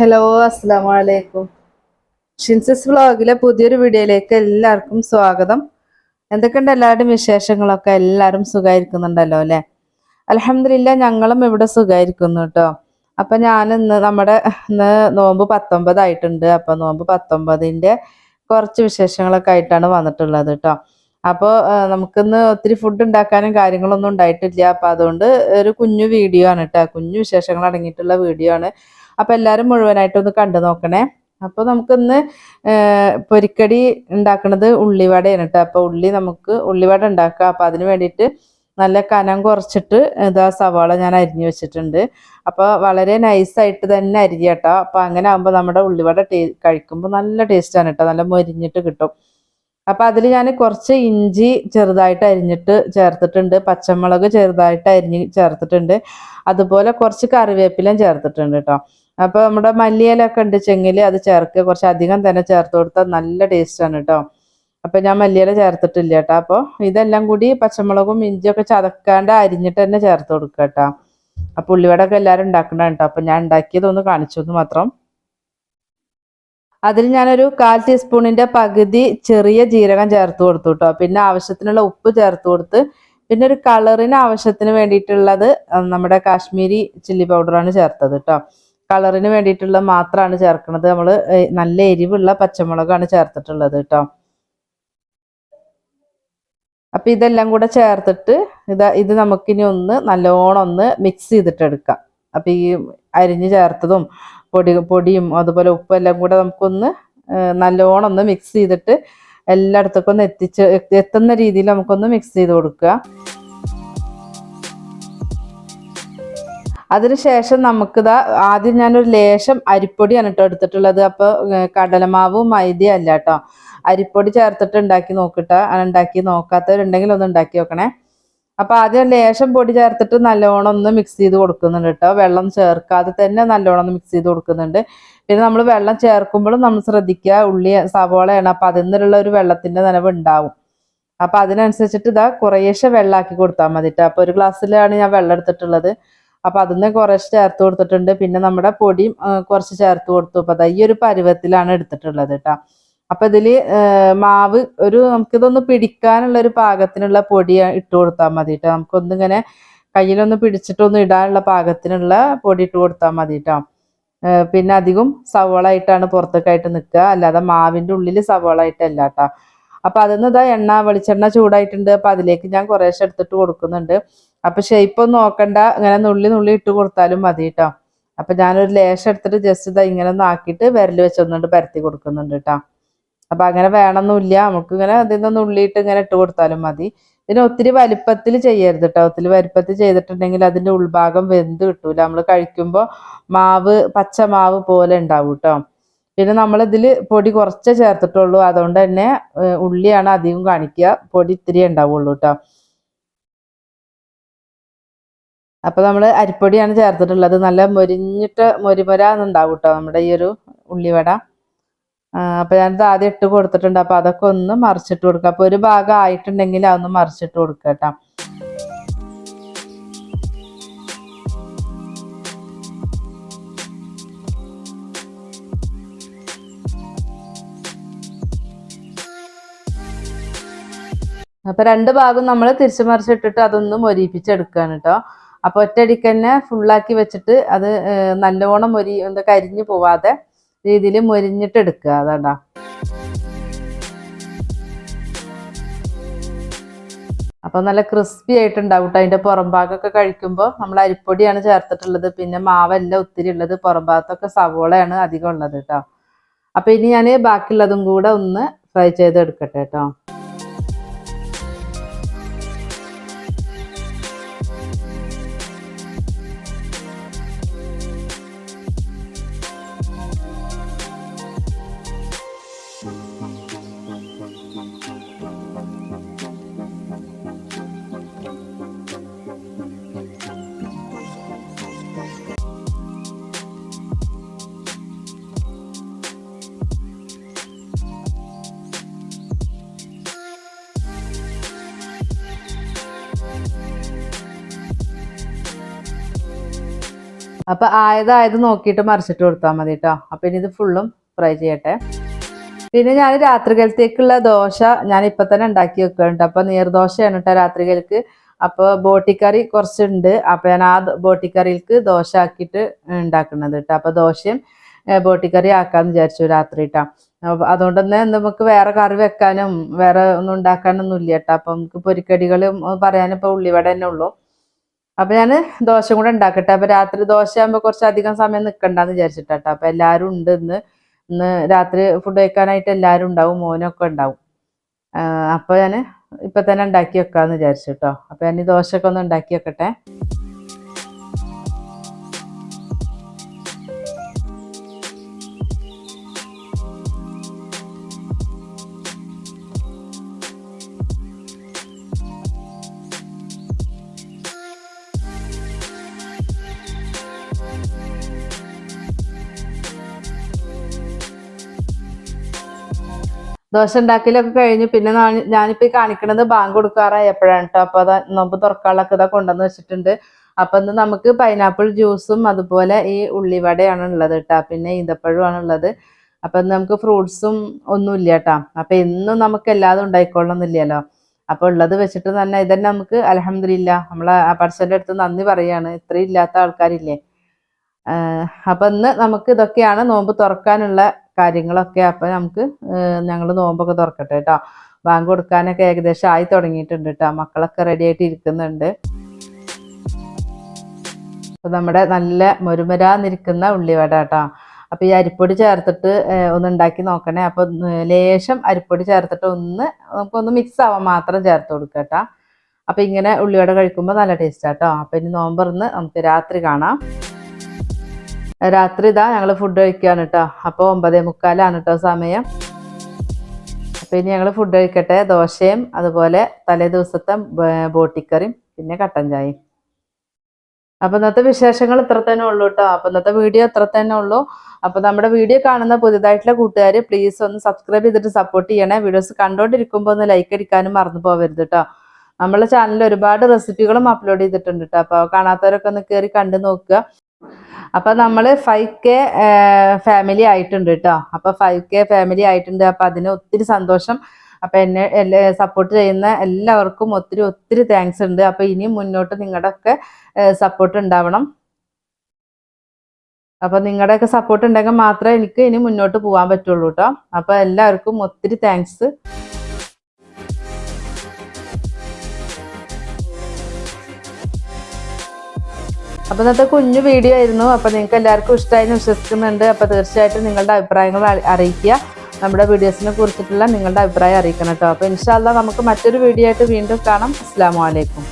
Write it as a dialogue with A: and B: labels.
A: Hello അസ്സാം വലൈക്കും ഷിൻസസ് വ്ളോഗിലെ പുതിയൊരു വീഡിയോയിലേക്ക് എല്ലാവർക്കും സ്വാഗതം. എന്തൊക്കെയുണ്ട് എല്ലാവരുടെയും വിശേഷങ്ങളൊക്കെ? എല്ലാവരും സുഖമായിരിക്കുന്നുണ്ടല്ലോ അല്ലേ? അലഹമില്ല ഞങ്ങളും ഇവിടെ സുഖമായിരിക്കുന്നു കേട്ടോ. അപ്പൊ ഞാൻ ഇന്ന് നമ്മുടെ ഇന്ന് നോമ്പ് പത്തൊമ്പതായിട്ടുണ്ട്. അപ്പൊ നോമ്പ് പത്തൊമ്പതിന്റെ കുറച്ച് വിശേഷങ്ങളൊക്കെ ആയിട്ടാണ് വന്നിട്ടുള്ളത് കേട്ടോ. അപ്പോൾ നമുക്കിന്ന് ഒത്തിരി ഫുഡ് ഉണ്ടാക്കാനും കാര്യങ്ങളൊന്നും ഉണ്ടായിട്ടില്ല. അപ്പൊ അതുകൊണ്ട് ഒരു കുഞ്ഞു വീഡിയോ ആണ് കേട്ടോ. കുഞ്ഞു വിശേഷങ്ങൾ അടങ്ങിയിട്ടുള്ള വീഡിയോ ആണ്. അപ്പൊ എല്ലാവരും മുഴുവനായിട്ടൊന്ന് കണ്ടു നോക്കണേ. അപ്പോൾ നമുക്കിന്ന് പൊരിക്കടി ഉണ്ടാക്കുന്നത് ഉള്ളിവടയാണ് കേട്ടോ. അപ്പോൾ ഉള്ളി നമുക്ക് ഉള്ളിവട ഉണ്ടാക്കുക അപ്പോൾ അതിന് വേണ്ടിയിട്ട് നല്ല കനം കുറച്ചിട്ട് ഇതാ സവാള ഞാൻ അരിഞ്ഞു വെച്ചിട്ടുണ്ട്. അപ്പോൾ വളരെ നൈസായിട്ട് തന്നെ അരിഞ്ഞ കേട്ടോ. അപ്പോൾ അങ്ങനെ ആകുമ്പോൾ നമ്മുടെ ഉള്ളിവട ടേ കഴിക്കുമ്പോൾ നല്ല ടേസ്റ്റാണ് കേട്ടോ. നല്ല മൊരിഞ്ഞിട്ട് കിട്ടും. അപ്പോൾ അതിൽ ഞാൻ കുറച്ച് ഇഞ്ചി ചെറുതായിട്ട് അരിഞ്ഞിട്ട് ചേർത്തിട്ടുണ്ട്. പച്ചമുളക് ചെറുതായിട്ട് അരിഞ്ഞ് ചേർത്തിട്ടുണ്ട്. അതുപോലെ കുറച്ച് കറിവേപ്പിലയും ചേർത്തിട്ടുണ്ട് കേട്ടോ. അപ്പോൾ നമ്മുടെ മല്ലിയിലൊക്കെ ഉണ്ട് ചെങ്ങിൽ അത് ചേർക്കുക കുറച്ച് അധികം തന്നെ ചേർത്ത് കൊടുത്താൽ നല്ല ടേസ്റ്റാണ് കേട്ടോ അപ്പോൾ ഞാൻ മല്ലിയില ചേർത്തിട്ടില്ല കേട്ടോ അപ്പോൾ ഇതെല്ലാം കൂടി പച്ചമുളകും ഇഞ്ചിയൊക്കെ ചതക്കാണ്ട് അരിഞ്ഞിട്ട് തന്നെ ചേർത്ത് കൊടുക്കുക കേട്ടോ അപ്പോൾ ഉള്ളിവടൊക്കെ എല്ലാവരും ഉണ്ടാക്കണ കേട്ടോ അപ്പോൾ ഞാൻ ഉണ്ടാക്കിയതൊന്ന് കാണിച്ചു മാത്രം. അതിൽ ഞാനൊരു കാൽ ടീസ്പൂണിന്റെ പകുതി ചെറിയ ജീരകം ചേർത്ത് കൊടുത്തു കേട്ടോ പിന്നെ ആവശ്യത്തിനുള്ള ഉപ്പ് ചേർത്ത് കൊടുത്ത് പിന്നെ ഒരു കളറിന് ആവശ്യത്തിന് വേണ്ടിയിട്ടുള്ളത് നമ്മുടെ കാശ്മീരി ചില്ലി പൗഡറാണ് ചേർത്തത് കേട്ടോ കളറിന് വേണ്ടിയിട്ടുള്ള മാത്രമാണ് ചേർക്കുന്നത് നമ്മൾ നല്ല എരിവുള്ള പച്ചമുളകാണ് ചേർത്തിട്ടുള്ളത് കേട്ടോ. അപ്പൊ ഇതെല്ലാം കൂടെ ചേർത്തിട്ട് ഇത് ഇത് നമുക്കിനി ഒന്ന് നല്ലോണം ഒന്ന് മിക്സ് ചെയ്തിട്ട് എടുക്കാം അപ്പൊ ഈ അരിഞ്ഞ് ചേർത്തതും പൊടി പൊടിയും അതുപോലെ ഉപ്പും എല്ലാം കൂടെ നമുക്കൊന്ന് നല്ലോണം ഒന്ന് മിക്സ് ചെയ്തിട്ട് എല്ലായിടത്തേക്കൊന്ന് എത്തിച്ച് എത്തുന്ന രീതിയിൽ നമുക്കൊന്ന് മിക്സ് ചെയ്ത് കൊടുക്കുക. അതിനുശേഷം നമുക്കിതാ ആദ്യം ഞാനൊരു ലേശം അരിപ്പൊടിയാണ് കേട്ടോ എടുത്തിട്ടുള്ളത്. അപ്പോൾ കടലമാവും മൈദയും അല്ല കേട്ടോ. അരിപ്പൊടി ചേർത്തിട്ട് ഉണ്ടാക്കി നോക്കിട്ട. ഉണ്ടാക്കി നോക്കാത്തവരുണ്ടെങ്കിൽ ഒന്ന് ഉണ്ടാക്കി നോക്കണേ. അപ്പൊ ആദ്യം ലേശം പൊടി ചേർത്തിട്ട് നല്ലോണം ഒന്ന് മിക്സ് ചെയ്ത് കൊടുക്കുന്നുണ്ട് കേട്ടോ. വെള്ളം ചേർക്കാതെ തന്നെ നല്ലോണം ഒന്ന് മിക്സ് ചെയ്ത് കൊടുക്കുന്നുണ്ട്. പിന്നെ നമ്മൾ വെള്ളം ചേർക്കുമ്പോഴും നമ്മൾ ശ്രദ്ധിക്കുക ഉള്ളി സവോളയാണ്. അപ്പൊ അതിൽ നിന്നുള്ള ഒരു വെള്ളത്തിന്റെ നനവ് ഉണ്ടാവും അപ്പൊ അതിനനുസരിച്ചിട്ട് ഇതാ കുറേശ്ശെ വെള്ളമാക്കി കൊടുത്താൽ മതി കേട്ടോ. അപ്പൊ ഒരു ഗ്ലാസ്സിലാണ് ഞാൻ വെള്ളം എടുത്തിട്ടുള്ളത്. അപ്പൊ നിന്ന് കുറച്ച് ചേർത്ത് കൊടുത്തിട്ടുണ്ട്. പിന്നെ നമ്മുടെ പൊടിയും കുറച്ച് ചേർത്ത് കൊടുത്തു. അപ്പോൾ അതാ ഈ ഒരു പരുവത്തിലാണ് എടുത്തിട്ടുള്ളത് കേട്ടോ അപ്പൊ ഇതിൽ മാവ് ഒരു നമുക്കിതൊന്ന് പിടിക്കാനുള്ള ഒരു പാകത്തിനുള്ള പൊടി ഇട്ട് കൊടുത്താൽ മതി കേട്ടോ നമുക്കൊന്നിങ്ങനെ കയ്യിലൊന്ന് പിടിച്ചിട്ടൊന്ന് ഇടാനുള്ള പാകത്തിനുള്ള പൊടി ഇട്ട് കൊടുത്താൽ മതി കേട്ടോ പിന്നെ അധികം സവോള ആയിട്ടാണ് പുറത്തേക്കായിട്ട് നിൽക്കുക. അല്ലാതെ മാവിന്റെ ഉള്ളിൽ സവോള ആയിട്ടല്ല കേട്ടോ അപ്പൊ നിന്ന് ഇതാ എണ്ണ വെളിച്ചെണ്ണ ചൂടായിട്ടുണ്ട്. അപ്പൊ അതിലേക്ക് ഞാൻ കുറേശ്ശെ എടുത്തിട്ട് കൊടുക്കുന്നുണ്ട്. അപ്പൊ ഷേപ്പ് ഒന്നും നോക്കണ്ട. ഇങ്ങനെ നുള്ളി നുള്ളി ഇട്ട് കൊടുത്താലും മതി കേട്ടോ അപ്പൊ ഞാനൊരു ലേശം എടുത്തിട്ട് ജസ്റ്റ് ഇതാ ഇങ്ങനെ ഒന്ന് ആക്കിയിട്ട് വിരൽ വെച്ചൊന്നുകൊണ്ട് പരത്തി കൊടുക്കുന്നുണ്ട് കേട്ടോ അപ്പൊ അങ്ങനെ വേണമെന്നില്ല നമുക്ക് ഇങ്ങനെ അതിൽ നിന്ന് ഉള്ളിയിട്ട് ഇങ്ങനെ ഇട്ട് കൊടുത്താലും മതി. പിന്നെ ഒത്തിരി വലിപ്പത്തിൽ ചെയ്യരുത് കേട്ടോ ഒത്തിരി വലിപ്പത്തിൽ ചെയ്തിട്ടുണ്ടെങ്കിൽ അതിന്റെ ഉൾഭാഗം വെന്ത് കിട്ടൂല. നമ്മൾ കഴിക്കുമ്പോൾ മാവ് പച്ച മാവ് പോലെ ഉണ്ടാവും കേട്ടോ പിന്നെ നമ്മൾ ഇതിൽ പൊടി കുറച്ചേ ചേർത്തിട്ടുള്ളൂ. അതുകൊണ്ട് തന്നെ ഉള്ളിയാണ് അധികം കാണിക്കുക. പൊടി ഇത്തിരി ഉണ്ടാവുള്ളൂ കേട്ടോ അപ്പൊ നമ്മൾ അരിപ്പൊടിയാണ് ചേർത്തിട്ടുള്ളത്. നല്ല മൊരിഞ്ഞിട്ട് മൊരിമൊര എന്നുണ്ടാവും കേട്ടോ നമ്മുടെ ഈ ഒരു ഉള്ളിവട. അപ്പൊ ഞാനിത് ആദ്യം ഇട്ട് കൊടുത്തിട്ടുണ്ട്. അപ്പോൾ അതൊക്കെ ഒന്ന് മറിച്ചിട്ട് കൊടുക്കുക അപ്പോൾ ഒരു ഭാഗം ആയിട്ടുണ്ടെങ്കിൽ അതൊന്ന് മറിച്ചിട്ട് കൊടുക്കുക കേട്ടോ അപ്പൊ രണ്ട് ഭാഗം നമ്മൾ തിരിച്ചു മറിച്ചിട്ടിട്ട് അതൊന്ന് മൊരിപ്പിച്ചെടുക്കുകയാണ് കേട്ടോ അപ്പൊ ഒറ്റയടിക്ക് തന്നെ ഫുള്ളാക്കി വെച്ചിട്ട് അത് നല്ലോണം മൊരി എന്താ കരിഞ്ഞു പോവാതെ രീതിയിൽ മൊരിഞ്ഞിട്ട് എടുക്കുക. അതാണ്ടാ. അപ്പൊ നല്ല ക്രിസ്പി ആയിട്ടുണ്ടാവും കേട്ടോ അതിന്റെ പുറംഭാഗമൊക്കെ കഴിക്കുമ്പോൾ നമ്മൾ അരിപ്പൊടിയാണ് ചേർത്തിട്ടുള്ളത്. പിന്നെ മാവല്ല ഒത്തിരി ഉള്ളത്. പുറംഭാഗത്തൊക്കെ സവോളയാണ് അധികം ഉള്ളത് കേട്ടോ അപ്പൊ ഇനി ഞാൻ ബാക്കിയുള്ളതും കൂടെ ഒന്ന് ഫ്രൈ ചെയ്ത് എടുക്കട്ടെ കേട്ടോ അപ്പൊ ആയതായത് നോക്കിയിട്ട് മറിച്ചിട്ട് കൊടുത്താൽ മതി കേട്ടോ അപ്പൊ ഇനി ഇത് ഫുള്ളും ഫ്രൈ ചെയ്യട്ടെ. പിന്നെ ഞാൻ രാത്രികാലത്തേക്കുള്ള ദോശ ഞാൻ ഇപ്പൊ തന്നെ ഉണ്ടാക്കി വെക്കുന്നുണ്ട് അപ്പൊ നീർദോശയാണ് കേട്ടോ രാത്രികൾക്ക് അപ്പോൾ ബോട്ടിക്കറി കുറച്ചുണ്ട്. അപ്പൊ ഞാൻ ആ ബോട്ടിക്കറിയിലേക്ക് ദോശ ആക്കിയിട്ട് ഉണ്ടാക്കുന്നത് കേട്ടോ അപ്പൊ ദോശയും ബോട്ടിക്കറി ആക്കാന്ന് വിചാരിച്ചു രാത്രി കേട്ടോ അപ്പൊ അതുകൊണ്ട് തന്നെ നമുക്ക് വേറെ കറി വെക്കാനും വേറെ ഒന്നും ഉണ്ടാക്കാനൊന്നും ഇല്ല കേട്ടോ അപ്പൊ നമുക്ക് പൊരിക്കടികളും പറയാനിപ്പോ ഉള്ളിവട തന്നെ ഉള്ളൂ. അപ്പൊ ഞാൻ ദോശ കൂടെ ഉണ്ടാക്കട്ടെ. അപ്പൊ രാത്രി ദോശ ആകുമ്പോൾ കുറച്ച് അധികം സമയം നിൽക്കണ്ടെന്ന് വിചാരിച്ചിട്ടാട്ടോ. അപ്പൊ എല്ലാവരും ഉണ്ട് ഇന്ന്. ഇന്ന് രാത്രി ഫുഡ് കഴിക്കാനായിട്ട് എല്ലാവരും ഉണ്ടാവും മോനൊക്കെ ഉണ്ടാവും. അപ്പോൾ അപ്പൊ ഞാൻ ഇപ്പൊ തന്നെ ഉണ്ടാക്കി വെക്കാന്ന് വിചാരിച്ചു കേട്ടോ അപ്പൊ ഞാൻ ഈ ദോശയൊക്കെ ഒന്ന് ഉണ്ടാക്കി വെക്കട്ടെ. ദോശ ഉണ്ടാക്കലൊക്കെ കഴിഞ്ഞു. പിന്നെ ഞാനിപ്പോ ഈ കാണിക്കണത് ബാങ്ക് കൊടുക്കാറായി എപ്പോഴാണ് കേട്ടോ അപ്പൊ അതാ നോമ്പ് തുറക്കാളൊക്കെ ഇതാ കൊണ്ടുവന്ന് വെച്ചിട്ടുണ്ട്. അപ്പൊ ഇന്ന് നമുക്ക് പൈനാപ്പിൾ ജ്യൂസും അതുപോലെ ഈ ഉള്ളിവടയാണ് ഉള്ളത് കേട്ടോ പിന്നെ ഈന്തപ്പഴമാണ് ഉള്ളത്. അപ്പൊ ഇന്ന് നമുക്ക് ഫ്രൂട്ട്സും ഒന്നും ഇല്ല കേട്ടോ അപ്പൊ എന്നും നമുക്ക് എല്ലാതും ഉണ്ടായിക്കൊള്ളണമെന്നില്ലല്ലോ അപ്പൊ ഉള്ളത് വെച്ചിട്ട് തന്നെ ഇതന്നെ നമുക്ക് അലഹമില്ല നമ്മളെ പർസന്റെ അടുത്ത് നന്ദി പറയാണ്. ഇത്രയും ഇല്ലാത്ത ആൾക്കാരില്ലേ. അപ്പൊ ഇന്ന് നമുക്ക് ഇതൊക്കെയാണ് നോമ്പ് തുറക്കാനുള്ള കാര്യങ്ങളൊക്കെ അപ്പം നമുക്ക് ഞങ്ങൾ നോമ്പൊക്കെ തുറക്കട്ടെ കേട്ടോ ബാങ്ക് കൊടുക്കാനൊക്കെ ഏകദേശം ആയി തുടങ്ങിയിട്ടുണ്ട് കേട്ടോ മക്കളൊക്കെ റെഡി ആയിട്ട് ഇരിക്കുന്നുണ്ട്. അപ്പോൾ നമ്മുടെ നല്ല മുരുമരാന്നിരിക്കുന്ന ഉള്ളിവട കേട്ടോ അപ്പോൾ ഈ അരിപ്പൊടി ചേർത്തിട്ട് ഒന്ന് ഉണ്ടാക്കി നോക്കണേ. അപ്പോൾ ലേശം അരിപ്പൊടി ചേർത്തിട്ട് ഒന്ന് നമുക്കൊന്ന് മിക്സ് ആവാൻ മാത്രം ചേർത്ത് കൊടുക്കുക കേട്ടോ അപ്പോൾ ഇങ്ങനെ ഉള്ളിവട കഴിക്കുമ്പോൾ നല്ല ടേസ്റ്റാട്ടോ അപ്പം അപ്പൊ ഇനി നോമ്പറിന്ന് നമുക്ക് രാത്രി കാണാം. രാത്രി ഇതാ ഞങ്ങൾ ഫുഡ് കഴിക്കുകയാണ് കേട്ടോ അപ്പോൾ ഒമ്പതേ മുക്കാലാണ് കേട്ടോ സമയം. അപ്പോൾ ഇനി ഞങ്ങൾ ഫുഡ് കഴിക്കട്ടെ. ദോശയും അതുപോലെ തലേ ദിവസത്തെ ബോട്ടിക്കറിയും പിന്നെ കട്ടൻ ചായയും. അപ്പം ഇന്നത്തെ വിശേഷങ്ങൾ ഇത്ര തന്നെ ഉള്ളൂ കേട്ടോ അപ്പം ഇന്നത്തെ വീഡിയോ ഇത്ര തന്നെ ഉള്ളൂ. അപ്പം നമ്മുടെ വീഡിയോ കാണുന്ന പുതിയതായിട്ടുള്ള കൂട്ടുകാർ പ്ലീസ് ഒന്ന് സബ്സ്ക്രൈബ് ചെയ്തിട്ട് സപ്പോർട്ട് ചെയ്യണേ. വീഡിയോസ് കണ്ടുകൊണ്ടിരിക്കുമ്പോൾ ഒന്ന് ലൈക്ക് അടിക്കാനും മറന്നു പോകരുത് കേട്ടോ നമ്മളെ ചാനലിൽ ഒരുപാട് റെസിപ്പികളും അപ്ലോഡ് ചെയ്തിട്ടുണ്ട് കേട്ടോ അപ്പോൾ കാണാത്തവരൊക്കെ ഒന്ന് കയറി കണ്ടു നോക്കുക. അപ്പൊ നമ്മൾ ഫൈവ് കെ ഫാമിലി ആയിട്ടുണ്ട് കേട്ടോ അപ്പൊ ഫൈവ് കെ ഫാമിലി ആയിട്ടുണ്ട്. അപ്പൊ അതിന് ഒത്തിരി സന്തോഷം. അപ്പൊ എന്നെ സപ്പോർട്ട് ചെയ്യുന്ന എല്ലാവർക്കും ഒത്തിരി ഒത്തിരി താങ്ക്സ് ഉണ്ട്. അപ്പൊ ഇനിയും മുന്നോട്ട് നിങ്ങളുടെ ഒക്കെ സപ്പോർട്ട് ഉണ്ടാവണം. അപ്പൊ നിങ്ങളുടെയൊക്കെ സപ്പോർട്ട് ഉണ്ടെങ്കിൽ മാത്രമേ എനിക്ക് ഇനി മുന്നോട്ട് പോകാൻ പറ്റുള്ളൂ കേട്ടോ അപ്പൊ എല്ലാവർക്കും ഒത്തിരി താങ്ക്സ് അപ്പൊ ഇന്നത്തെ കുഞ്ഞു വീഡിയോ ആയിരുന്നു. അപ്പൊ നിങ്ങൾക്ക് എല്ലാവർക്കും ഇഷ്ടമായി എന്ന് വിശ്വസിക്കുന്നുണ്ട്. അപ്പൊ തീർച്ചയായിട്ടും നിങ്ങളുടെ അഭിപ്രായങ്ങൾ അറിയിക്കുക. നമ്മുടെ വീഡിയോസിനെ കുറിച്ചിട്ടുള്ള നിങ്ങളുടെ അഭിപ്രായം അറിയിക്കണം കേട്ടോ. അപ്പൊ ഇൻഷാല്ല നമുക്ക് മറ്റൊരു വീഡിയോ ആയിട്ട് വീണ്ടും കാണാം. അസ്സാം വലൈക്കും